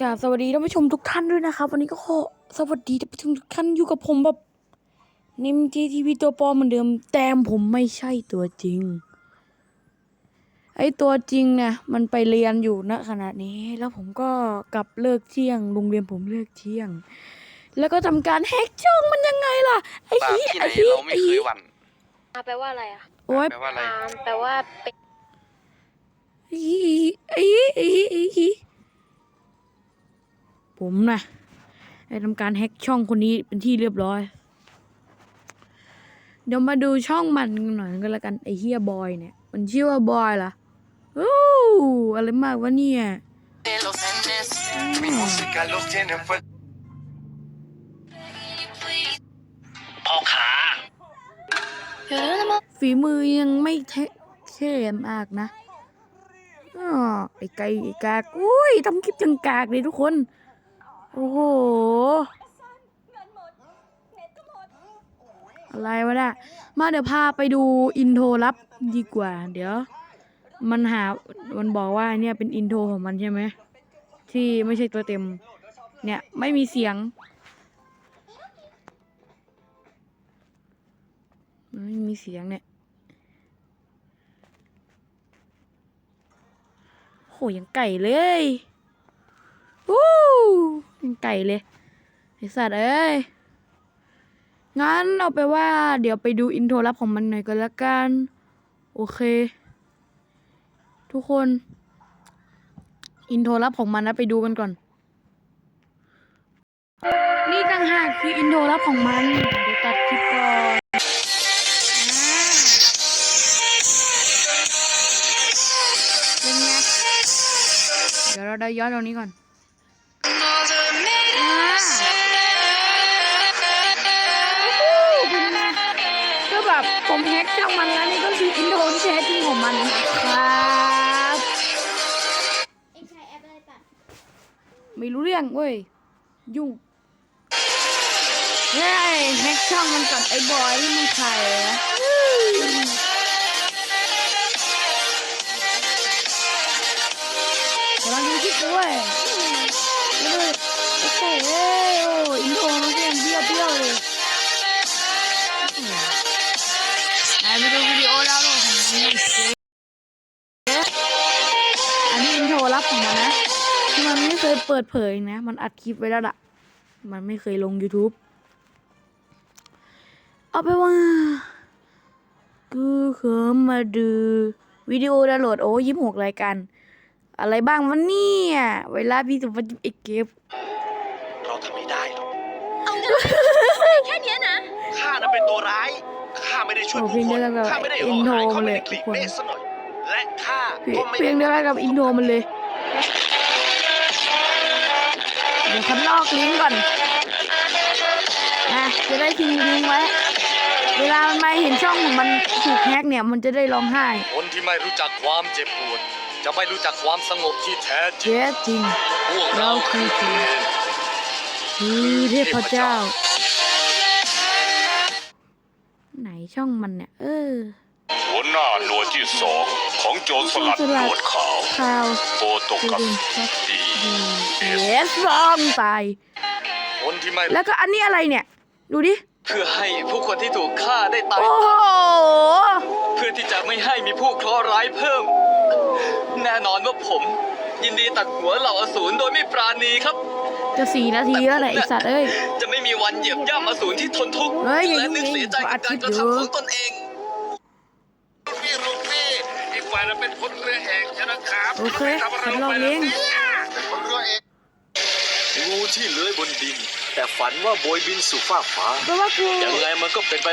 กราบสวัสดีท่านผู้ชมทุกท่านด้วยนะครับ วันนี้ก็ขอสวัสดีท่านผู้ชมทุกท่านอยู่กับผมแบบนิมจีทีวีตัวปลอมเหมือนเดิม แต่ผมไม่ใช่ตัวจริง ไอตัวจริงเนี่ยมันไปเรียนอยู่ณขณะนี้ แล้วผมก็กลับเลิกเที่ยงโรงเรียนผมเลิกเที่ยง แล้วก็ทำการแฮกช่องมันยังไงล่ะไอ้บาปฮีที่ไหนไอ้ฮีเราไม่ไอ้เคฮียหวั่นอาแปลว่าอะไรอะโอ๊ยแปลว่าอะไรอามแปลว่าเป็นไอ้ฮีไอ้ฮีไอ้ฮีไอ้ฮี ผมนะได้ทำการแฮ็กช่องคนนี้เป็นที่เรียบร้อย เดี๋ยวมาดูช่องมันกันหน่อยก็แล้วกันไอ้เฮียบอยเนี่ย มันชื่อว่าบอยล่ะโอ้อะไรมากวะเนี่ย Mi música los tiene fuerte. พ่อขาฝีมือยังไม่เทเท่มากนะอ้อไอ้ไก่ไอ้กากอุ้ยทำคลิปจังกากเลยทุกคน โอ้โห อะไรวะเนี่ยมาเดี๋ยวพาไปดูอินโทรลับดีกว่า เดี๋ยว มันหา มันบอกว่าเนี่ยเป็นอินโทรของมันใช่ไหม ที่ไม่ใช่ตัวเต็ม เนี่ยไม่มีเสียง ไม่มีเสียงเนี่ยโหยังไก่เลย ไก่เลยไอสัตว์เอ้ย งั้นเอาไปว่า เดี๋ยวไปดูอินโทรลับของมันหน่อยก็แล้วกัน โอเค ทุกคน อินโทรลับของมันนะไปดูกันก่อน นี่ต่างหากคืออินโทรลับของมันเดี๋ยวตัดคลิปก่อนเป็นไงเดี๋ยวเราได้ย้อนตรงนี้ก่อน ผมแฮกช่องมันแล้วนี่ก็คืออินโทรที่แท้จริงของมันครับเอ็งใช้แอปอะไรปะไม่รู้เรื่องเว้ย ยุ่งเฮ้ยแฮกช่องมันก่อนไอ้บอยนี่มันใครอะกำลังดูคลิปด้วยแล้วด้วยโอ้โหเอ้ยโอ้อินโทรมันก็ยังเบี้ยวเบี้ยวเลย มันไม่เคยเปิดเผยนะ มันอัดคลิปไว้แล้วล่ะ มันไม่เคยลง YouTube เอาไปนว่ากูขอมาดูวิดีโอดาวน์โหลดโอ้ยี่หกรายการอะไรบ้างวันนี้เวลาพี่สุภาพเอกเก็บเราทำไม่ได้หรอกแค่เนี้ยนะข้านั้นเป็นตัวร้ายข้าไม่ได้ช่วยโอ้ผู้เพลงคเดียนวกันกับข้าไม่ได้อิห่อนโทรหายเขามาไม่เลยได้คทุลิกกคนเบสซะหน่อยและข้าเพลงก็ไม่เพลงเดียวกันกับอินโทรมันเลย เดี๋ยวคันลอกลิงก์ก่อนนะจะได้ทิ้งลิงก์ไว้ เวลามันมาเห็นช่องของมันถูกแฮกเนี่ยมันจะได้ร้องไห้ คนที่ไม่รู้จักความเจ็บปวด จะไม่รู้จักความสงบที่แท้จริงเจ๊จริง พวกเราเราคือทีมคือเทพเจ้า ไหนช่องมันเนี่ย เออ หัวหน้าหน่วยที่สองของโจรสลัดโจรสลัดหนวดขาวข่าวโตตกคือกับเป็นชัดดีดีเยสร้องตายคนที่ไม่แล้วก็อันนี้อะไรเนี่ย ดูดิ เพื่อให้ผู้คนที่ถูกฆ่าได้ตาย โอ้โห เพื่อที่จะไม่ให้มีผู้เคราะห์ร้ายเพิ่ม แน่นอนว่าผม ยินดีตัดหัวเหล่าอสูรโดยไม่ปราณีครับจะสี่นาทีแล้วแหละไอสัตว์เอ้ย จะไม่มีวันเหยียบย่ำอสูรที่ทนทุกข์เฮ้ยอย่าและนึกยุ่งเสียใจกับการกระอัดคลิปอยู่ทำของตนเอง นั้นเป็นคนเรือเอกใช่ไหมครับโอเคฉันลองเลี้ยงคนเรือเอกงูที่เลื้อยบนดิน แต่ฝันว่าโบยบินสู่ฟากฟ้า เพราะว่ากู ยังไงมันก็เป็นไป